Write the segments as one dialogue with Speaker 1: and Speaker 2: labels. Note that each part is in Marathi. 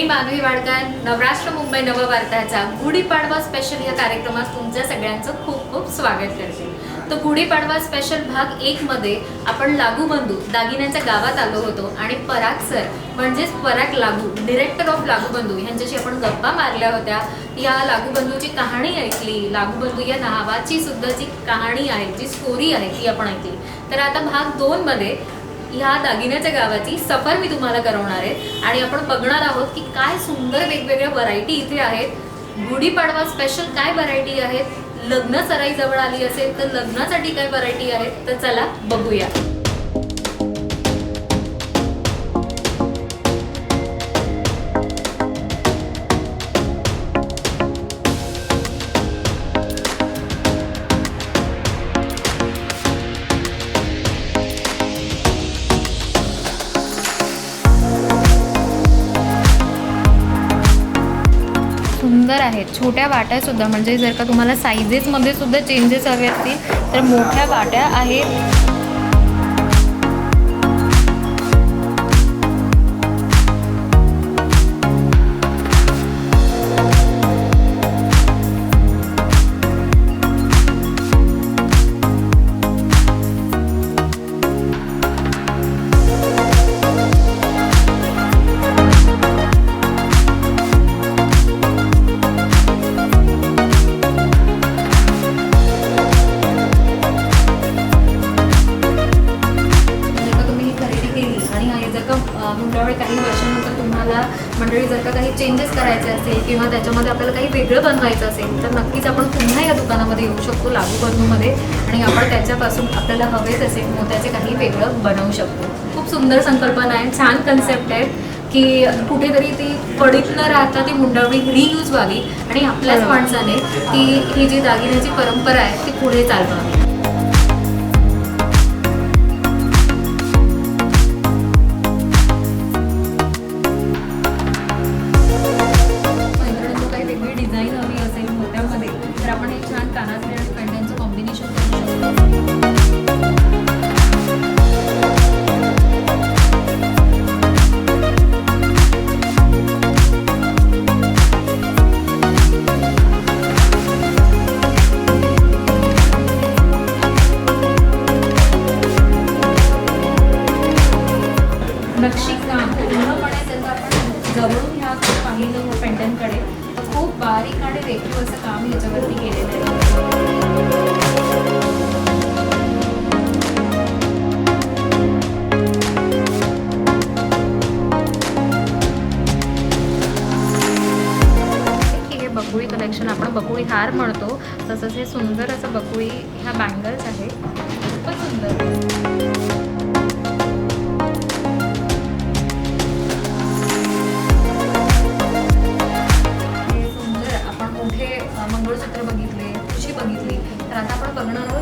Speaker 1: मी माधवी वाडकर नवराष्ट्र मुंबई नववार्ताच्या गुढीपाडवा स्पेशल या कार्यक्रमात तुमच्या सगळ्यांचं खूप खूप स्वागत करते. तर गुढीपाडवा स्पेशल भाग एक मध्ये आपण लागू बंधू दागिन्यांच्या गावात आलो होतो आणि पराग सर म्हणजेच पराग लागू डिरेक्टर ऑफ लागू बंधू यांच्याशी आपण गप्पा मारल्या होत्या. या लागू बंधूची कहाणी ऐकली लागू बंधू या नावाची सुद्धा जी कहाणी आहे जी स्टोरी आहे ती आपण ऐकली. तर आता भाग दोन मध्ये ह्या दागिन्याच्या गावाची सफर मी तुम्हाला करवणार आहे. आणि आपण बघणार आहोत की काय सुंदर वेगवेगळ्या व्हरायटी इथे आहेत. गुढीपाडवा स्पेशल काय व्हरायटी आहेत? लग्न सराई जवळ आली असेल तर लग्नासाठी काय व्हरायटी आहेत? तर चला बघूया. सुंदर आहेत. छोट्या वाट्या सुद्धा म्हणजे जर का तुम्हाला सायझेसमध्ये सुद्धा चेंजेस हवे असतील तर मोठ्या वाट्या आहेत. चेंजेस करायचे असेल किंवा त्याच्यामध्ये आपल्याला काही वेगळं बनवायचं असेल तर नक्कीच आपण पुन्हा या दुकानामध्ये येऊ शकतो लागू बंधूमध्ये आणि आपण त्याच्यापासून आपल्याला हवेच असेल मोत्याचे काही वेगळं बनवू शकतो. खूप सुंदर संकल्पना आहे छान कन्सेप्ट आहे की कुठेतरी ती पडीत न राहता ती मुंडावळी रियूज व्हावी. आणि आपल्याच माणसाने ती ही जी दागिन्याची परंपरा आहे ती पुढे चालवावी. हार म्हणतो तसंच हे सुंदर असं बकुळी ह्या बँगल्स आहे खूपच सुंदर. हे सुंदर आपण मंगळसूत्र बघितले खुशी बघितली तर आता आपण बघणार आहोत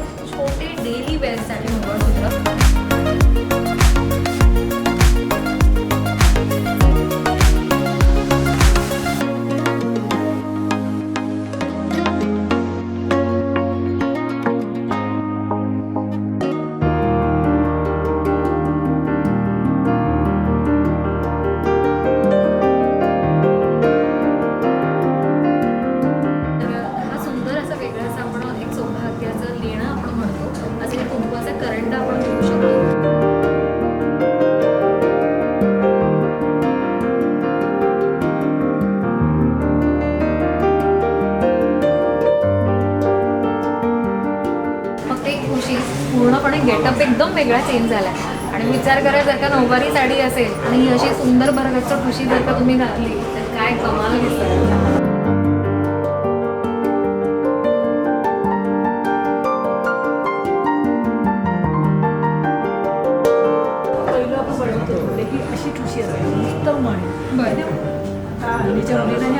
Speaker 1: पूर्णपणे गेटअप एकदम वेगळा चेंज झाला आणि विचार करा जर का नऊवारी साडी असेल आणि ही अशी सुंदर भरगच्च खुशी जर का तुम्ही घातली तर काय कमाल दिसतं.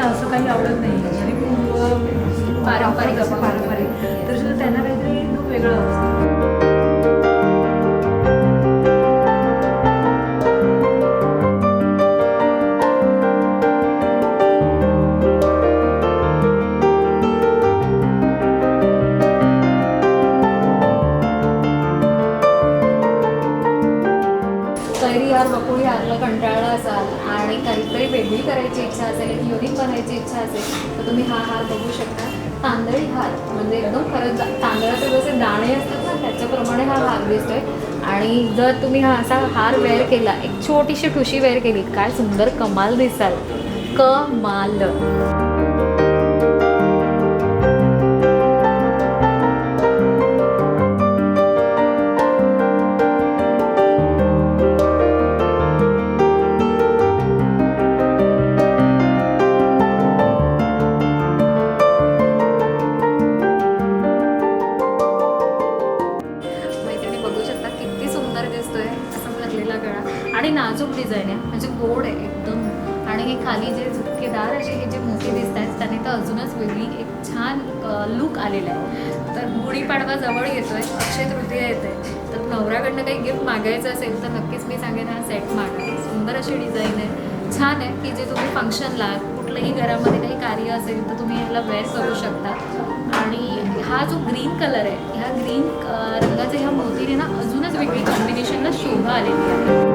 Speaker 2: असं काही आवडत नाही. आणि खूप
Speaker 1: पारंपरिक.
Speaker 2: पारंपरिक तर सुद्धा त्यांना काहीतरी खूप वेगळं असतं
Speaker 1: वेगळी करायची इच्छा असेल एक युनिक बनायची इच्छा असेल तर तुम्ही हा हार बघू शकता. तांदळी हार म्हणजे एकदम खरंच तांदळाचे जसे दाणे असतात ना त्याच्याप्रमाणे हा हार दिसतोय. आणि जर तुम्ही हा असा हार वेअर केला एक छोटीशी ठुशी वेअर केली काय सुंदर कमाल दिसाल. कमाल. म्हणजे गोड आहे एकदम. आणि हे खाली जे झुपकेदार असे हे जे मोती दिसत आहेत त्याने तर अजूनच वेगळी एक छान लुक आलेला आहे. तर गुढीपाडवा जवळ येतोय अक्षय तृतीया येते तर नवऱ्याकडनं काही गिफ्ट मागायचं असेल तर नक्कीच मी सांगेन हा सेट मागा. सुंदर अशी डिझाईन आहे. छान आहे की जे तुम्ही फंक्शनला कुठलंही घरामध्ये काही कार्य असेल तर तुम्ही ह्याला वेअर करू शकता. आणि हा जो ग्रीन कलर आहे ह्या ग्रीन रंगाच्या ह्या मोतीने ना अजूनच वेगळी कॉम्बिनेशनला शोभा आलेली आहे.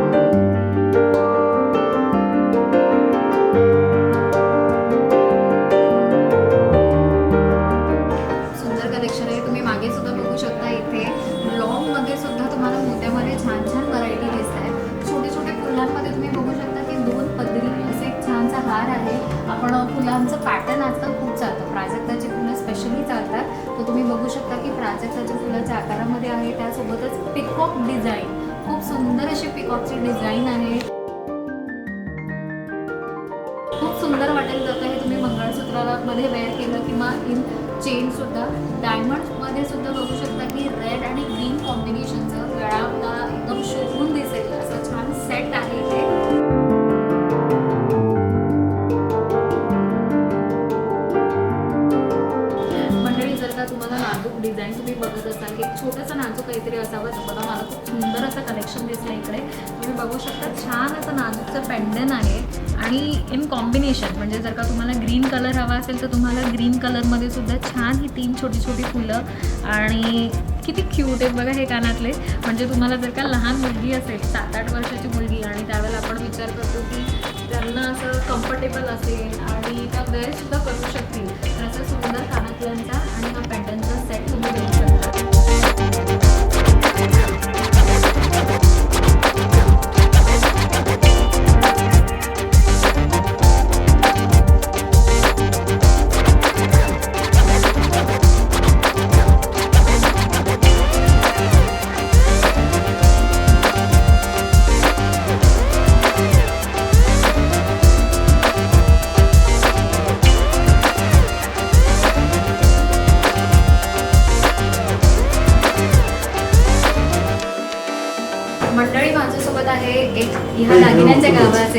Speaker 1: आपण फुलांचं पॅटर्न आजकाल खूप चालतं. प्राजक्ताची फुलं स्पेशली चालतात तर तुम्ही बघू शकता की प्राजक्ताच्या फुलाच्या आकारामध्ये आहे त्यासोबतच पिकॉक डिझाईन खूप सुंदर अशी पिकॉकची डिझाईन आहे. खूप सुंदर वाटेल जातं हे तुम्ही मंगळसूत्राला मध्ये वेअर केलं किंवा इन चेन सुद्धा. डायमंडमध्ये सुद्धा बघू शकता की रेड आणि ग्रीन कॉम्बिनेशनचं गळा एकदम शोभून दिसेल. असं छान सेट आहे. ते मंडळी तुम्हाला नाजूक डिझाईन तुम्ही बघत असाल की एक छोटंसं नाजूक काहीतरी असावं बघा. मला खूप सुंदर असं कलेक्शन दिसलं इकडे. तुम्ही बघू शकता छान असं नाजूकचं पेंडन आहे आणि इन कॉम्बिनेशन म्हणजे जर का तुम्हाला ग्रीन कलर हवा असेल तर तुम्हाला ग्रीन कलरमध्ये सुद्धा छान ही तीन छोटी छोटी फुलं आणि किती क्यूट आहेत बघा हे कानातले. म्हणजे तुम्हाला जर का लहान मुलगी असेल सात आठ वर्षाची मुलगी आणि त्यावेळेला आपण विचार करतो की त्यांना असं कम्फर्टेबल असेल आणि त्या वेअरसुद्धा करू शकतील. तर असं सुंदर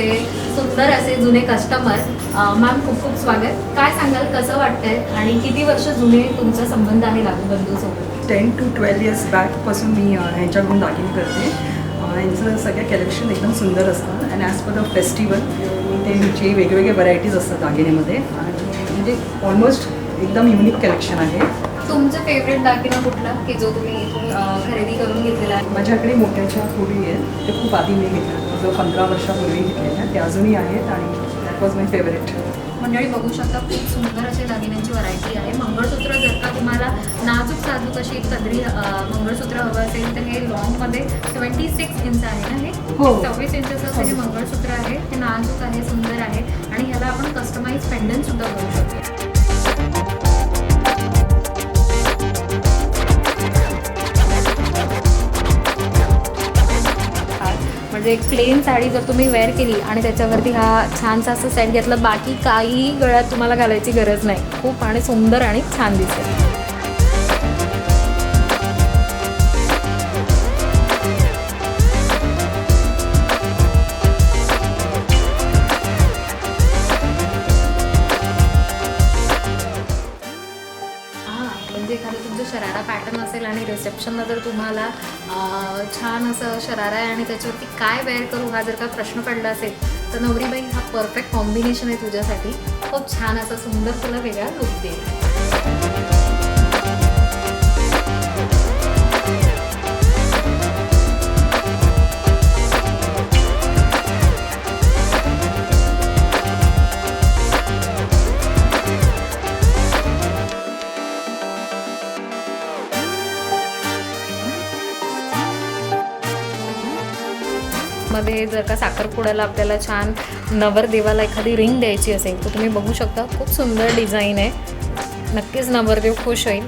Speaker 1: गावाचे सुंदर असे जुने कस्टमर मॅम खूप खूप स्वागत. काय सांगाल कसं वाटतंय आणि किती वर्ष जुने तुमचा संबंध आहे लागूबंधूसोबत
Speaker 3: टेन टू ट्वेल्व इयर्स बॅकपासून मी ह्यांच्याकडून दागिने करते. यांचं सगळं कलेक्शन एकदम सुंदर असतं. And as per the festival त्यांची वेगवेगळे व्हरायटीज असतात दागिन्यामध्ये आणि म्हणजे ऑलमोस्ट एकदम युनिक कलेक्शन आहे.
Speaker 1: तुमचं फेवरेट दागिना कुठला? की जो तुम्ही खरेदी करून घेतलेला आहे?
Speaker 3: माझ्याकडे मोत्याच्या फुली आहेत ते खूप आधी मी घेतल्या जो पंधरा वर्षापूर्वी घेतलेल्या ते अजूनही आहेत आणि दॅट वॉज माय फेवरेट
Speaker 1: मंडळी बघू शकता खूप सुंदर असे दागिन्यांची व्हरायटी आहे. मंगळसूत्र जर का तुम्हाला नाजूक साजूक अशी एक कदरी मंगळसूत्र हवं असेल तर हे लॉंगमध्ये ट्वेंटी सिक्स इंच आहे ना हे?
Speaker 3: हो.
Speaker 1: सव्वीस इंचचं असं हे मंगळसूत्र आहे. हे नाजूक आहे सुंदर आहे. आणि ह्याला आपण कस्टमाइज पेंडन सुद्धा करू शकतो. म्हणजे एक प्लेन साडी जर तुम्ही वेअर केली आणि त्याच्यावरती हा छानसा असं सेट घेतलं बाकी काही गळ्यात तुम्हाला घालायची गरज नाही. खूप आणि सुंदर आणि छान दिसेल हां म्हणजे एखादा तुमचं शरारा पॅटर्न असेल आणि रिसेप्शनला जर तुम्हाला छान असं शरारा आहे आणि त्याच्यावरती काय वेअर करू हा जर का प्रश्न पडला असेल तर नवरीबाई हा परफेक्ट कॉम्बिनेशन आहे तुझ्यासाठी. खूप छान असा सुंदर तुला वेगळा लुक देईल. मध्ये जर का साखरपुड्याला आपल्याला छान नवरदेवाला एखादी रिंग द्यायची असेल तर तुम्ही बघू शकता खूप सुंदर डिझाईन आहे. नक्कीच नवरदेव खुश होईल.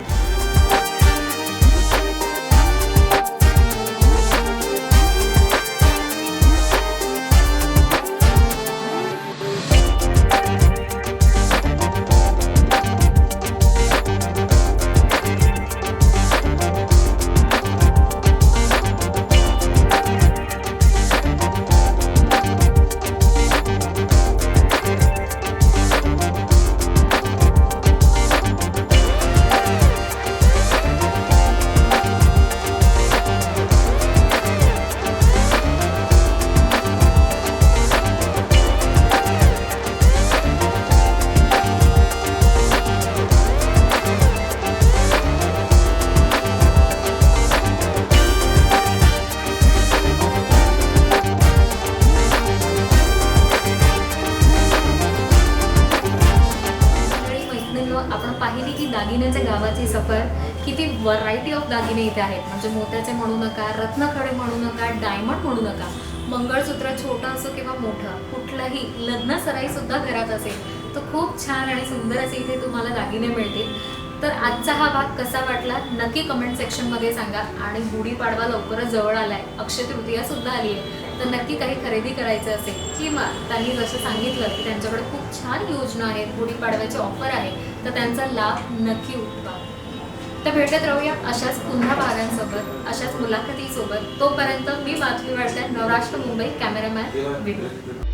Speaker 1: दागिन्याच्या गावाची सफर किती व्हरायटी ऑफ दागिने इथे आहेत. म्हणजे मोत्याचे म्हणू नका रत्नखडे म्हणू नका डायमंड म्हणू नका. मंगळसूत्र छोटं असो किंवा मोठं कुठलंही लग्न सराई सुद्धा घरात असेल तर खूप छान आणि सुंदर असे इथे तुम्हाला दागिने मिळतील. तर आजचा हा भाग कसा वाटला नक्की कमेंट सेक्शनमध्ये सांगा. आणि गुढीपाडवा लवकरच जवळ आलाय. अक्षय तृतीया सुद्धा आली आहे. तर नक्की काही खरेदी करायचं असेल किंवा त्यांनी जसं सांगितलं की त्यांच्याकडे खूप छान योजना आहेत गुढीपाडव्याची ऑफर आहे तर त्यांचा लाभ नक्की उठवा. तर भेटत राहूया अशाच पुन्हा भागांसोबत अशाच मुलाखतीसोबत. तोपर्यंत मी बातमी वाटते नवराष्ट्र मुंबई कॅमेरामॅन विनोद